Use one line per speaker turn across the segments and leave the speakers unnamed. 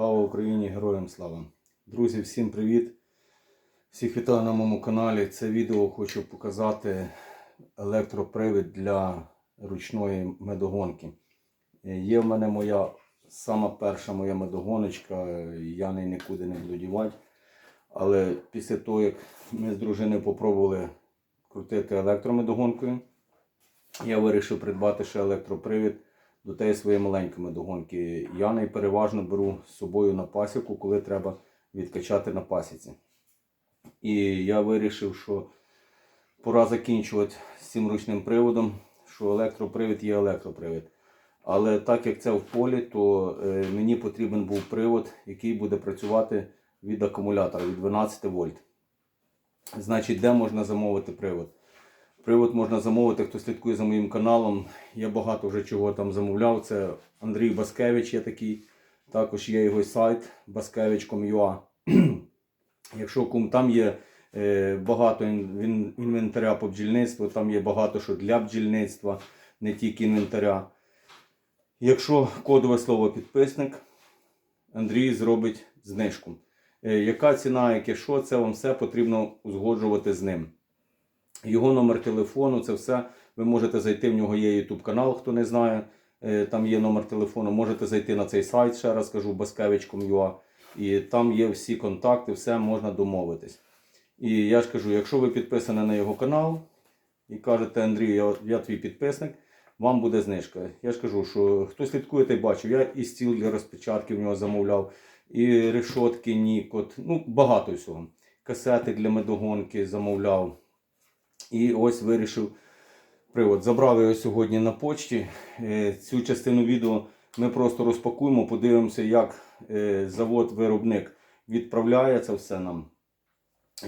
Слава Україні! Героям слава! Друзі, всім привіт! Всіх вітаю на моєму каналі. Це відео хочу показати електропривід для ручної медогонки. Є в мене моя сама перша моя медогоночка, я неї нікуди не буду дівати. Але після того, як ми з дружиною попробували крутити електромедогонкою, я вирішив придбати ще електропривід до тієї своєї маленької медогонки. Я неї переважно беру з собою на пасіку, коли треба відкачати на пасіці. І я вирішив, що пора закінчувати з цим ручним приводом, що електропривід є електропривід. Але так як це в полі, то е, мені потрібен був привод, який буде працювати від акумулятора від 12 вольт. Значить, де можна замовити привод? Привод можна замовити, хто слідкує за моїм каналом. Я багато вже чого там замовляв. Це Андрій Баскевич є такий. Також є його сайт baskevich.com.ua. Якщо кум там є е, багато ін- інвентаря по бджільництву, там є багато що для бджільництва, не тільки інвентаря. Якщо кодове слово підписник, Андрій зробить знижку. Е, Яка ціна, яке що, це вам все потрібно узгоджувати з ним. Його номер телефону, це все. Ви можете зайти, в нього є YouTube канал, хто не знає. Е, Там є номер телефону. Можете зайти на цей сайт, ще раз кажу, baskevich.com.ua. І там є всі контакти, все можна домовитись. І я ж кажу, якщо ви підписані на його канал і кажете, Андрій, я, я твій підписник, вам буде знижка. Я ж кажу, що хто слідкує, той бачив. Я і стіл для розпечатки в нього замовляв, і решотки, нікот, ну багато всього. Касети для медогонки замовляв. І ось вирішив привод. Забрав його сьогодні на почті. Е, Цю частину відео ми просто розпакуємо, подивимося, як е, завод-виробник відправляє це все нам,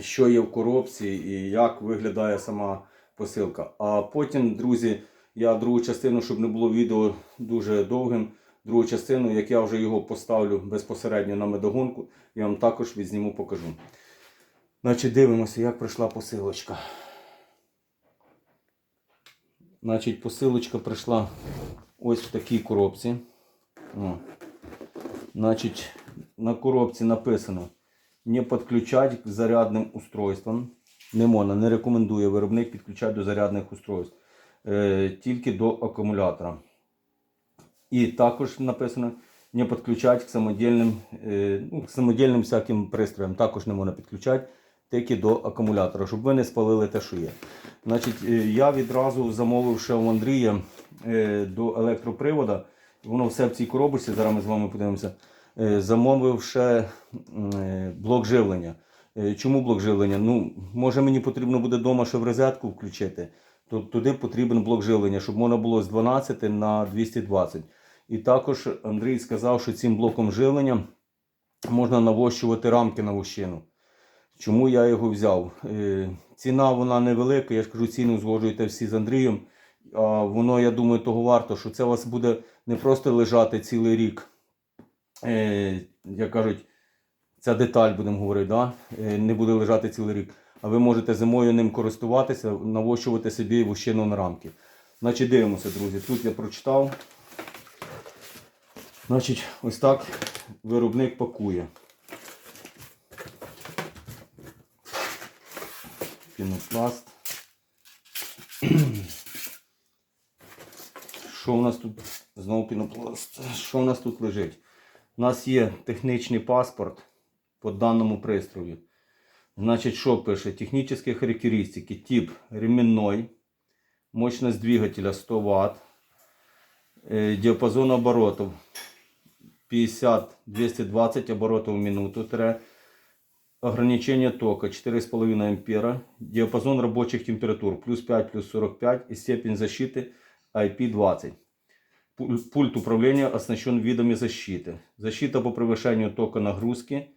що є в коробці і як виглядає сама посилка. А потім, друзі, я другу частину, щоб не було відео дуже довгим. Другу частину, як я вже його поставлю безпосередньо на медогонку, я вам також відзніму покажу. Значить, дивимося, як прийшла посилочка. Значить, посилочка прийшла ось в такій коробці. О. Значить, на коробці написано не підключати к зарядним устройствам. Не можна, не рекомендує виробник підключати до зарядних устройств. Е, тільки до акумулятора. І також написано не підключати к самодільним, е, ну, к самодільним всяким пристроям. Також не можна підключати тільки до акумулятора, щоб ви не спалили те, що є. Значить, е, я відразу замовив ще у Андрія е, до електропривода. Воно все в цій коробочці, зараз ми з вами подивимося. Е, Замовив ще блок живлення. Чому блок живлення? Ну, може мені потрібно буде вдома ще в розетку включити, то туди потрібен блок живлення, щоб можна було з 12 на 220. І також Андрій сказав, що цим блоком живлення можна навощувати рамки на вощину. Чому я його взяв? Е, ціна вона невелика, я ж кажу, ціну згоджуєте всі з Андрієм. А воно, я думаю, того варто, що це у вас буде не просто лежати цілий рік. Е, як кажуть, ця деталь, будемо говорити, да? е, не буде лежати цілий рік. А ви можете зимою ним користуватися, навощувати собі вощину на рамки. Значить, дивимося, друзі. Тут я прочитав. Значить, ось так виробник пакує. Пінопласт. Що у нас тут? Знову пінопласт. Що у нас тут лежить? У нас є технічний паспорт по даному пристрою. Значить, що пише? Технические характеристики. Тип ременной. Мощность двигателя 100 Вт. Э, Диапазон оборотов 50-220 оборотов в минуту тире. Ограничение тока 4,5 ампера. Диапазон рабочих температур плюс 5, плюс 45 и степень защиты IP20. Пуль- Пульт управления оснащен видами защиты. Защита по превышению тока нагрузки.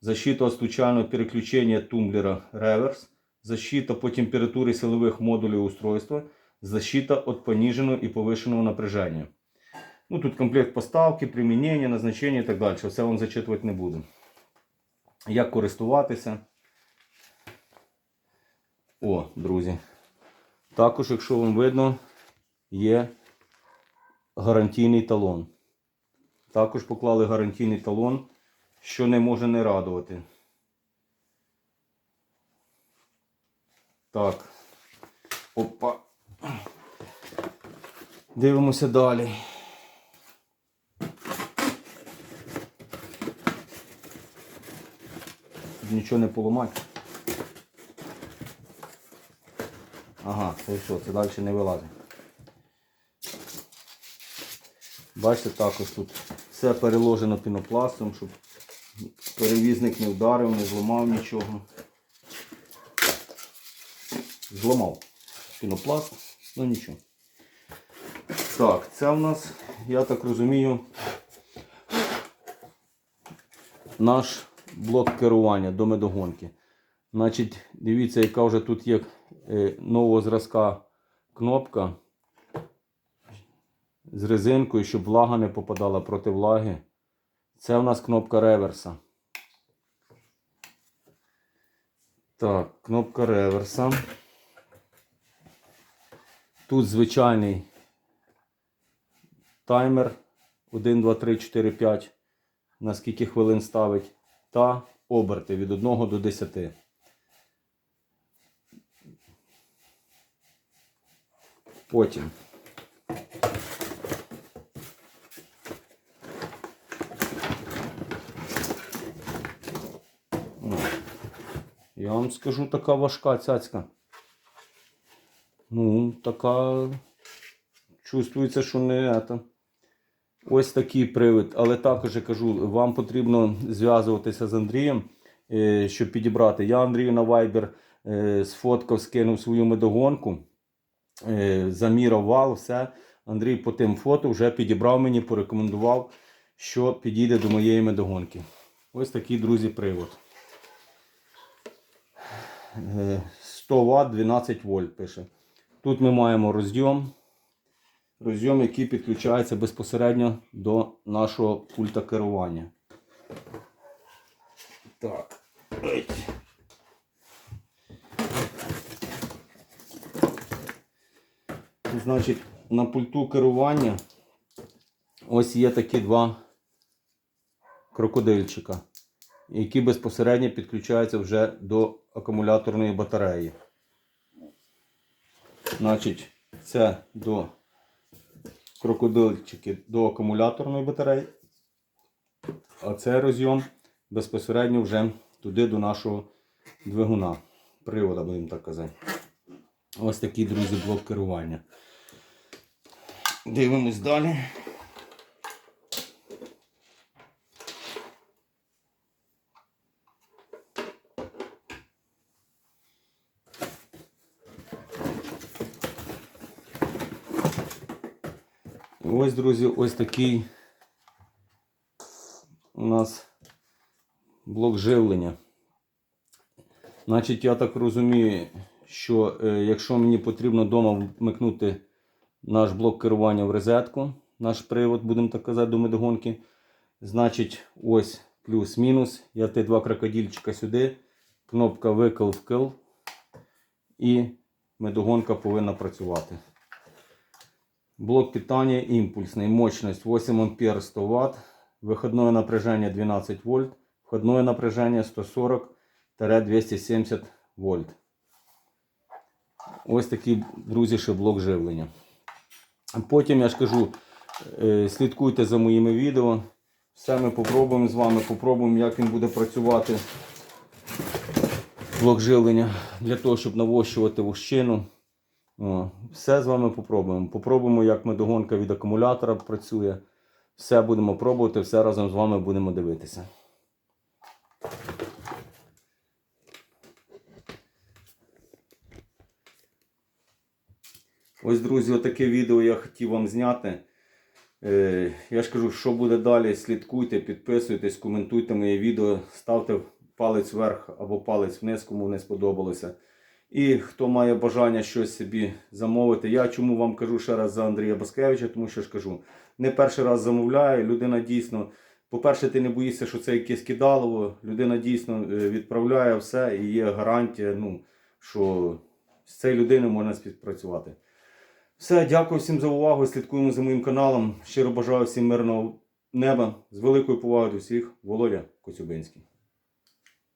Защита от случайного переключения тумблера реверс. Защита по температуре силовых модулей устройства. Защита от пониженного и повышенного напряжения. Ну, тут комплект поставки, применення, назначення і так далі. Все вам зачитувати не буду. Як користуватися. О, друзі. Також, якщо вам видно, є гарантійний талон. Також поклали гарантійний талон, що не може не радувати. Так. Опа. Дивимося далі. Нічого не поламати. Ага, це все, це далі не вилазить. Бачите, також тут все переложено пінопластом, щоб перевізник не вдарив, не зламав нічого. Зламав пінопласт, ну нічого. Так, це в нас, я так розумію, наш блок керування до медогонки. Значить, дивіться, яка вже тут є е, нового зразка кнопка з резинкою, щоб влага не попадала проти влаги. Це в нас кнопка реверса. Так, кнопка реверса. Тут звичайний таймер 1, 2, 3, 4, 5. На скільки хвилин ставить. Та оберти від 1 до 10. Потім. Я вам скажу, така важка цяцька. Ну, така. Чувствується, що не это. Ось такий привид. Але також я кажу, вам потрібно зв'язуватися з Андрієм, е, щоб підібрати. Я Андрію на Viber е, сфоткав, скинув свою медогонку, е, заміряв вал, все. Андрій по тим фото вже підібрав мені, порекомендував, що підійде до моєї медогонки. Ось такий, друзі, привод. Е, 100 Вт 12 вольт пише. Тут ми маємо розйом. Розйом, який підключається безпосередньо до нашого пульта керування. Так. Значить, на пульту керування ось є такі два крокодильчика, які безпосередньо підключаються вже до акумуляторної батареї. Значить, це до крокодильчики до акумуляторної батареї. А це розйом безпосередньо вже туди до нашого двигуна. Привода, будемо так казати. Ось такий, друзі, блок керування. Дивимось далі. Ось, друзі, ось такий у нас блок живлення. Значить, я так розумію, що е, якщо мені потрібно вдома вмикнути наш блок керування в розетку, наш привод, будемо так казати, до медогонки, значить, ось плюс-мінус. Я ті два крокодильчика сюди, кнопка викл-вкл, і медогонка повинна працювати. Блок питания импульсный, мощность 8 ампер 100 ватт, выходное напряжение 12 вольт, входное напряжение 140-270 вольт. Ось такий, друзі, ще блок живлення. Потім я ж кажу, е, слідкуйте за моїми відео. Все ми попробуємо з вами, попробуємо, як він буде працювати. Блок живлення для того, щоб навощувати вощину. Все з вами попробуємо. Попробуємо, як медогонка від акумулятора працює. Все будемо пробувати, все разом з вами будемо дивитися. Ось, друзі, отаке відео я хотів вам зняти. Е, я ж кажу, що буде далі, слідкуйте, підписуйтесь, коментуйте моє відео, ставте палець вверх або палець вниз, кому не сподобалося. І хто має бажання щось собі замовити. Я чому вам кажу ще раз за Андрія Баскевича, тому що ж кажу, не перший раз замовляю. Людина дійсно, по-перше, ти не боїшся, що це якесь кидалово. Людина дійсно е, відправляє все і є гарантія, ну, що з цією людиною можна співпрацювати. Все, дякую всім за увагу. Слідкуємо за моїм каналом. Щиро бажаю всім мирного неба. З великою повагою до всіх, Володя Коцюбинський.